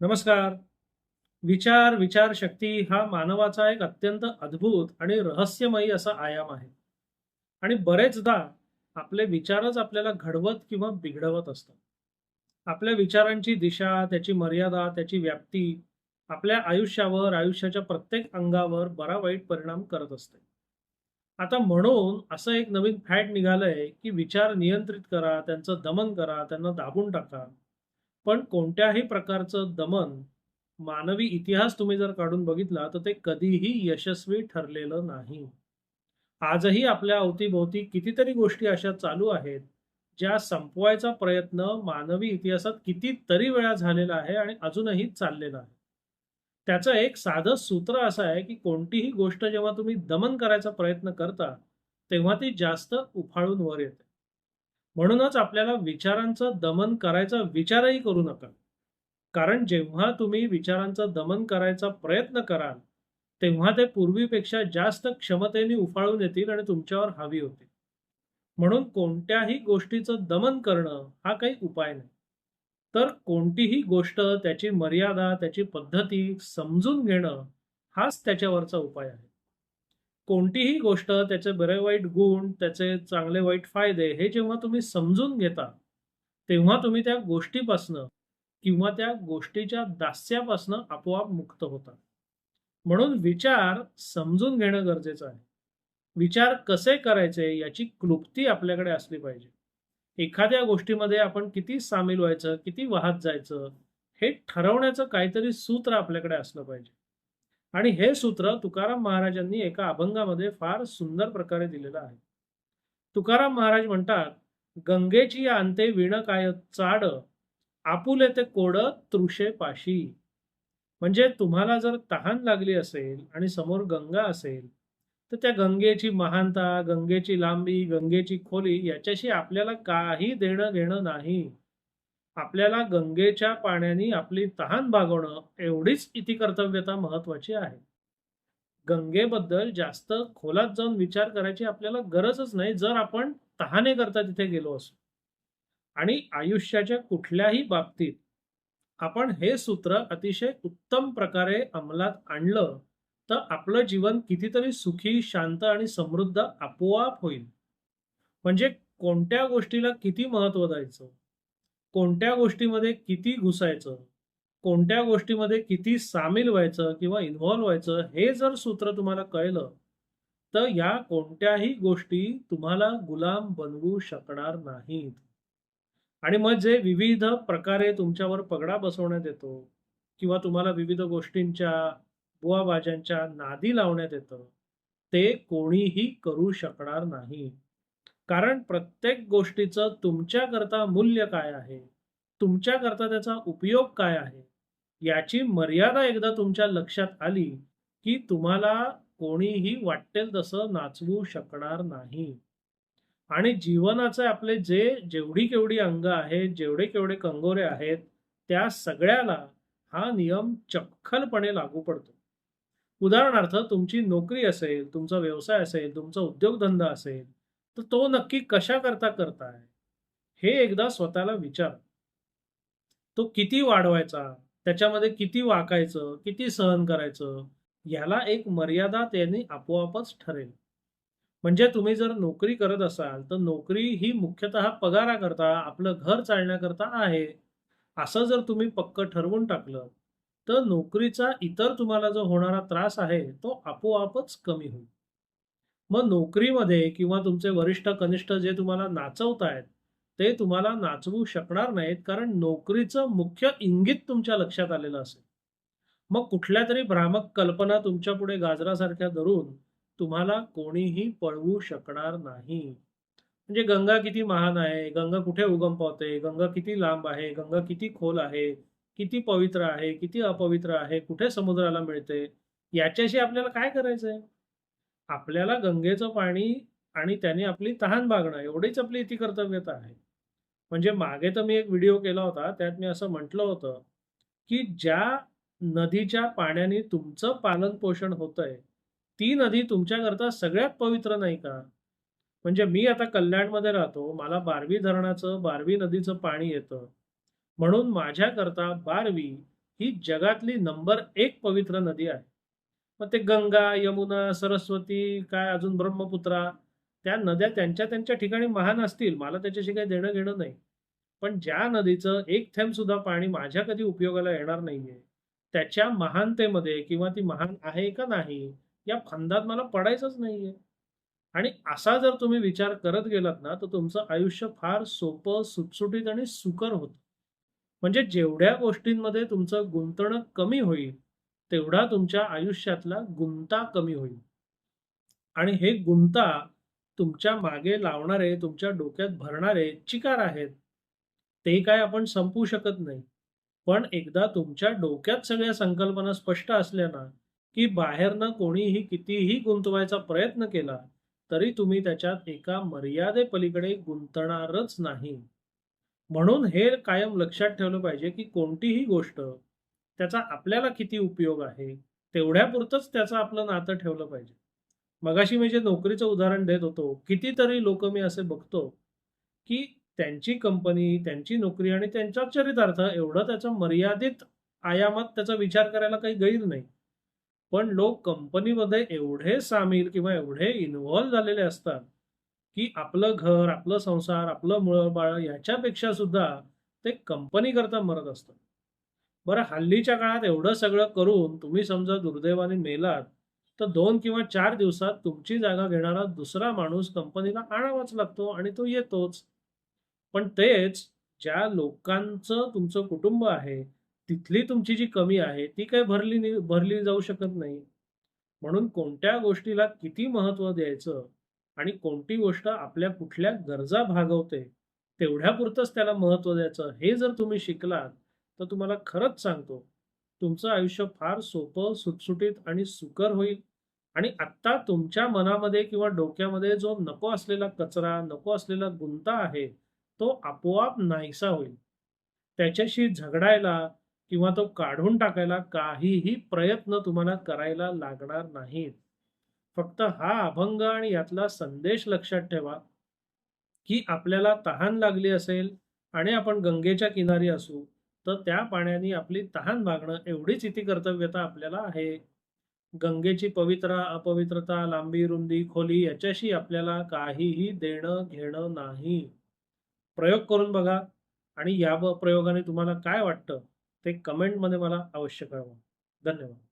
नमस्कार. विचार विचारशक्ती हा मानवाचा एक अत्यंत अद्भुत आणि रहस्यमयी असा आयाम आहे. आणि बरेचदा आपले विचारच आपल्याला घडवत किंवा बिघडवत असतात. आपल्या विचारांची दिशा त्याची मर्यादा त्याची व्याप्ती आपल्या आयुष्यावर आयुष्याच्या प्रत्येक अंगावर बरा वाईट परिणाम करत असते. आता म्हणून असं एक नवीन फॅट निघालंय की विचार नियंत्रित करा त्यांचं दमन करा त्यांना दाबून टाका. पण कोणत्याही प्रकारचं दमन मानवी इतिहास तुम्ही जर काढून बघितला तर ते कधीही यशस्वी ठरलेलं नाही. आजही आपल्या अवतीभोवती कितीतरी गोष्टी अशा चालू आहेत ज्या संपवायचा प्रयत्न मानवी इतिहासात कितीतरी वेळा झालेला आहे आणि अजूनही चाललेला आहे. त्याचं एक साधं सूत्र असं आहे की कोणतीही गोष्ट जेव्हा तुम्ही दमन करायचा प्रयत्न करता तेव्हा ती जास्त उफाळून वर येते. म्हणूनच आपल्याला विचारांचं दमन करायचा विचारही करू नका. कारण जेव्हा तुम्ही विचारांचं दमन करायचा प्रयत्न कराल तेव्हा ते पूर्वीपेक्षा जास्त क्षमतेने उफाळून येतील आणि तुमच्यावर हावी होते म्हणून कोणत्याही गोष्टीचं दमन करणं हा काही उपाय नाही. तर कोणतीही गोष्ट त्याची मर्यादा त्याची पद्धती समजून घेणं हाच त्याच्यावरचा उपाय आहे. कोणतीही गोष्ट त्याचे बरे वाईट गुण त्याचे चांगले वाईट फायदे हे जेव्हा तुम्ही समजून घेता तेव्हा तुम्ही त्या गोष्टीपासनं किंवा त्या गोष्टीच्या दास्यापासनं आपोआप मुक्त होता. म्हणून विचार समजून घेणं गरजेचं आहे. विचार कसे करायचे याची क्लुप्ती आपल्याकडे असली पाहिजे. एखाद्या गोष्टीमध्ये आपण किती सामील व्हायचं किती वाहत जायचं हे ठरवण्याचं काहीतरी सूत्र आपल्याकडे असलं पाहिजे. आणि हे सूत्र तुकाराम महाराजांनी एका अभंगामध्ये फार सुंदर प्रकारे दिलेलं आहे. तुकाराम महाराज म्हणतात गंगेची अंते विण काय चाड आपुले ते कोड तृषे पाशी. म्हणजे तुम्हाला जर तहान लागली असेल आणि समोर गंगा असेल तर त्या गंगेची महानता गंगेची लांबी गंगेची खोली याच्याशी आपल्याला काही देणं घेणं नाही. आपल्याला गंगेच्या पाण्याने आपली तहान भागवणं एवढीच इति कर्तव्यता महत्वाची आहे. गंगेबद्दल जास्त खोलात जाऊन विचार करायची आपल्याला गरजच नाही जर आपण तहाने करता तिथे गेलो असू. आणि आयुष्याच्या कुठल्याही बाबतीत आपण हे सूत्र अतिशय उत्तम प्रकारे अंमलात आणलं तर आपलं जीवन कितीतरी सुखी शांत आणि समृद्ध आपोआप होईल. म्हणजे कोणत्या गोष्टीला किती महत्त्व द्यायचं? कोणत्या गोष्टीमध्ये किती घुसायचं कोणत्या गोष्टीमध्ये किती सामील व्हायचं किंवा इन्व्हॉल्व्ह व्हायचं हे जर सूत्र तुम्हाला कळलं तर या कोणत्याही गोष्टी तुम्हाला गुलाम बनवू शकणार नाहीत. आणि मग जे विविध प्रकारे तुमच्यावर पगडा बसवण्यात येतो किंवा तुम्हाला विविध गोष्टींच्या बुवाबाज्यांच्या नादी लावण्यात येतं ते कोणीही करू शकणार नाही. कारण प्रत्येक गोष्टीचं तुमच्याकरता मूल्य काय आहे? तुमच्याकरता त्याचा उपयोग काय आहे? याची मर्यादा एकदा तुमच्या लक्षात आली की तुम्हाला कोणीही वाटेल तसं नाचवू शकणार नाही. आणि जीवनाचे आपले जे जेवढी केवढी अंग आहेत जेवढे केवढे कंगोरे आहेत त्या सगळ्याला हा नियम चपखलपणे लागू पडतो. उदाहरणार्थ तुमची नोकरी असेल तुमचा व्यवसाय असेल तुमचा उद्योगधंदा असेल तर तो नक्की कशा करता करताय? हे एकदा स्वतःला विचार. तो किती वाढवायचा? त्याच्यामध्ये किती वाकायचं? किती सहन करायचं? याला एक मर्यादा त्यांनी आपोआपच ठरेल. म्हणजे तुम्ही जर नोकरी करत असाल तर नोकरी ही मुख्यतः पगाराकरता आपलं घर चालण्याकरता आहे. असं जर तुम्ही पक्क ठरवून टाकलं तर नोकरीचा इतर तुम्हाला जो होणारा त्रास आहे तो आपोआपच कमी होईल. मग नोकरीमध्ये किंवा तुमचे वरिष्ठ कनिष्ठ जे तुम्हाला नाचवतायत ते तुम्हाला नाचवू शकणार नाहीत कारण नोकरीचं मुख्य इंगित तुमच्या लक्षात आलेलं असेल. मग कुठल्या तरी भ्रामक कल्पना तुमच्यापुढे गाजरासारख्या धरून तुम्हाला कोणीही पळवू शकणार नाही. म्हणजे गंगा किती महान आहे गंगा कुठे उगम पावते गंगा किती लांब आहे गंगा किती खोल आहे किती पवित्र आहे किती अपवित्र आहे कुठे समुद्राला मिळते याच्याशी आपल्याला काय करायचंय? आपल्याला गंगेचं पाणी आणि त्याने आपली तहान भागणं एवढीच आपली इथे कर्तव्यता आहे. म्हणजे मागे तर मी एक व्हिडिओ केला होता त्यात मी असं म्हटलं होतं की ज्या नदीच्या पाण्याने तुमचं पालन पोषण होतंय ती नदी तुमच्याकरता सगळ्यात पवित्र नाही का? म्हणजे मी आता कल्याणमध्ये राहतो मला बारवी धरणाचं बारवी नदीचं पाणी येतं. म्हणून माझ्याकरता बारवी ही जगातली नंबर एक पवित्र नदी आहे. मग ते गंगा यमुना सरस्वती काय अजून ब्रह्मपुत्रा त्या नद्या त्यांच्या त्यांच्या ठिकाणी महान असतील. मला त्याच्याशी काही देणं घेणं नाही. पण ज्या नदीचं एक थेंब सुद्धा पाणी माझ्या कधी उपयोगाला येणार नाहीये त्याच्या महानतेमध्ये किंवा ती महान आहे का नाही या फंदात मला पडायचंच नाहीये. आणि असा जर तुम्ही विचार करत गेलात ना तर तुमचं आयुष्य फार सोपं सुटसुटीत आणि सुकर होतं. म्हणजे जेवढ्या गोष्टींमध्ये तुमचं गुंतणं कमी होईल तेवढा तुमच्या आयुष्यातला गुंता कमी होईल. आणि हे गुंता तुमच्या मागे लावणारे तुमच्या डोक्यात भरणारे चिकार आहेत. ते काय आपण संपवू शकत नाही. पण एकदा तुमच्या डोक्यात सगळ्या संकल्पना स्पष्ट असल्या ना की बाहेरनं कोणीही कितीही गुंतवायचा प्रयत्न केला तरी तुम्ही त्याच्यात एका मर्यादेपलीकडे गुंतणारच नाही. म्हणून हे कायम लक्षात ठेवलं पाहिजे की कोणतीही गोष्ट त्याचा आपल्याला किती उपयोग आहे? तेवढ्यापुरतंच त्याचं आपलं नातं ठेवलं पाहिजे. मगाशी मी जे नोकरीचं उदाहरण देत होतो कितीतरी लोक मी असे बघतो की त्यांची कंपनी त्यांची नोकरी आणि त्यांचा चरितार्थ एवढं त्याचा मर्यादित आयामात त्याचा विचार करायला काही गैर नाही. पण लोक कंपनीमध्ये एवढे सामील किंवा एवढे इन्व्हॉल्व झालेले असतात की आपलं घर आपलं संसार आपलं मुळबाळ ह्याच्यापेक्षा सुद्धा ते कंपनी करता मरत असतात. बरं हल्लीच्या काळात एवढं सगळं करून तुम्ही समजा दुर्दैवाने मेलात तर दोन किंवा चार दिवसात तुमची जागा घेणारा दुसरा माणूस कंपनीला आणावाच लागतो आणि तो येतोच. पण तेच ज्या लोकांचं तुमचं कुटुंब आहे तिथली तुमची जी कमी आहे ती काही भरली भरली जाऊ शकत नाही. म्हणून कोणत्या गोष्टीला किती महत्त्व द्यायचं आणि कोणती गोष्ट आपल्या कुठल्या गरजा भागवते तेवढ्यापुरतंच त्याला महत्त्व द्यायचं हे जर तुम्ही शिकलात तर तुम्हाला खरंच सांगतो तुमचं आयुष्य फार सोपं सुटसुटीत आणि सुकर होईल. आणि आत्ता तुमच्या मनामध्ये किंवा डोक्यामध्ये जो नको असलेला कचरा नको असलेला गुंता आहे तो आपोआप नाहीसा होईल. त्याच्याशी झगडायला किंवा तो काढून टाकायला काहीही प्रयत्न तुम्हाला करायला लागणार नाहीत. फक्त हा अभंग आणि यातला संदेश लक्षात ठेवा की आपल्याला तहान लागली असेल आणि आपण गंगेच्या किनारी असू तर त्या पाण्याने आपली तहान भागणं एवढीच इथे कर्तव्यता आपल्याला आहे. गंगेची पवित्रा अपवित्रता लांबी रुंदी खोली याच्याशी आपल्याला काहीही देणं घेणं नाही. प्रयोग करून बघा आणि या प्रयोगाने तुम्हाला काय वाटतं ते कमेंटमध्ये मला अवश्य कळवा. धन्यवाद.